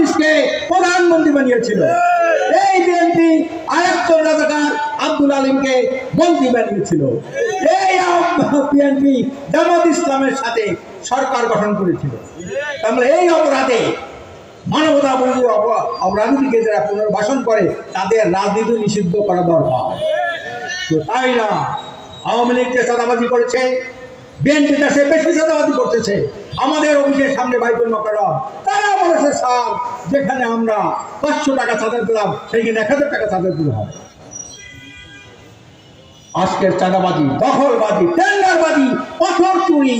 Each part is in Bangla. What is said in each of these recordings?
ইউনিসকে প্রধানমন্ত্রী বানিয়েছিল। এই বিএনপি আরেকজন রাজাকার আব্দুল আলিমকে মন্ত্রী বানিয়েছিল। এই বিএনপি জামাত ইসলামের সাথে সরকার গঠন করেছিল। তাহলে এই অপরাধে মানবতা বন্ধু রাজনীতিকে যারা পুনর্বাসন করে, তাদের রাজনীতি নিষিদ্ধ করা দরকার। তো তাই না? আওয়ামী লীগ যে চাঁদাবাজি করেছে, বিএনপি দেশে বেশি চাঁদাবাজি করতেছে। আমাদের অফিসের সামনে বাইকুল মকরম তারা বলেছে স্যার যেখানে আমরা পাঁচশো টাকা চাঁদা দিলাম সেইখানে এক হাজার টাকা চাঁদা দিতে হবে। আজকের চাঁদাবাজি, দখলবাজি, টেন্ডারবাজি পাথর চুরি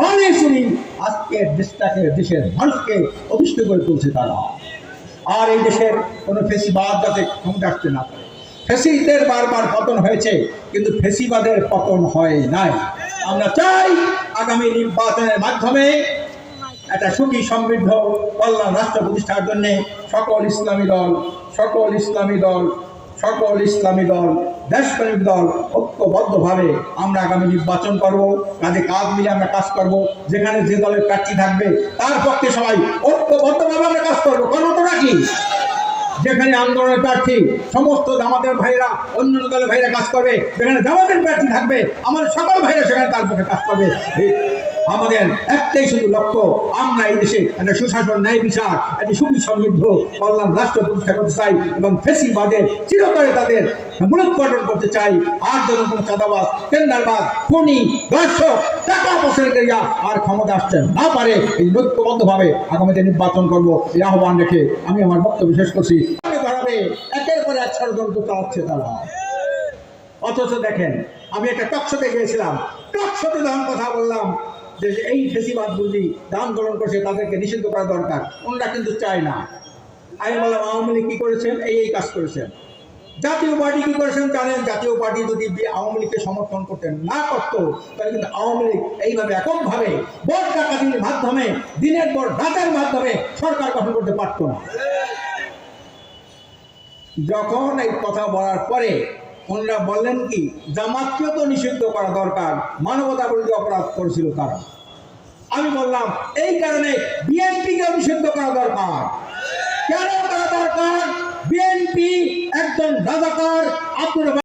বালি চুরি আজকের দেশটাকে, দেশের মানুষকে অতিষ্ঠ করে তুলছে তারা। আর এই দেশের কোনো ফেসিবাদ যাতে ক্ষমতা আসতে না পারে। ফেসিদের বারবার পতন হয়েছে, কিন্তু ফেসিবাদের পতন হয় নাই। আমরা চাই আগামী নির্বাচনের মাধ্যমে একটা সুখী, সমৃদ্ধ, কল্যাণ রাষ্ট্র প্রতিষ্ঠার জন্য সকল ইসলামী দল, সকল ইসলামী দল, সকল ইসলামী দল দেশপ্রেমিক দল ঐক্যবদ্ধভাবে আমরা আগামী নির্বাচন করব। কাজে কাজ মিলে আমরা কাজ করব। যেখানে যে দলের প্রার্থী থাকবে, তার পক্ষে সবাই ঐক্যবদ্ধভাবে আমরা কাজ করব। তো রাখি যেখানে আন্দোলনের প্রার্থী, সমস্ত জামাতের ভাইরা অন্য দলের ভাইরা কাজ করবে, যেখানে জামাতের প্রার্থী থাকবে আমাদের সকল ভাইরা সেখানে তার পক্ষে কাজ করবে। আমাদের একটাই শুধু লক্ষ্য, আমরা এই দেশে একটা সুশাসন, ন্যায় বিচার, একটি সুখী সমৃদ্ধ কল্যাণ রাষ্ট্র প্রতিষ্ঠা করতে চাই এবং ফেসিবাদের চিরতরে তাদের মূলোৎপাটন করতে চাই। আর যেন কোনো চাঁদাবাদ টেন্ডারবাদ খুনি দর্শক টাকা পয়সা আর ক্ষমতা আসতে না পারে, এই ঐক্যবদ্ধভাবে আগামীতে নির্বাচন করব, এই আহ্বান রেখে আমি আমার বক্তব্য শেষ করছি। ধরাবে একের পর এক ষড়যন্ত্র চালাচ্ছে তারা। অথচ দেখেন, আমি একটা টকশোতে গিয়েছিলাম। টকশোতে যখন কথা বললাম যে এই ফেসিবাদ বুঝি দান গ্রহণ করছে তাদেরকে নিষিদ্ধ করা দরকার, ওনারা কিন্তু চায় না। আমি বললাম আওয়ামী লীগ কী করেছেন? এই এই কাজ করেছেন। জাতীয় পার্টি কী করেছেন জানেন? জাতীয় পার্টি যদি আওয়ামী লীগকে সমর্থন করতেন না করতো, তাহলে কিন্তু আওয়ামী লীগ এইভাবে এককভাবে ভোট ডাকাতির মাধ্যমে, দিনের পর রাতের মাধ্যমে সরকার গঠন করতে পারতো না। যখন এই কথা বলার পরে ওনারা বললেন কি, জামাতকেও তো নিষিদ্ধ করা দরকার। মানবতা বিরোধী অপরাধ করেছিল তারা। আমি বললাম, এই কারণে বিএনপিকে নিষিদ্ধ করা দরকার। কেন করা দরকার? বিএনপি একজন রাজাকার আব্দুল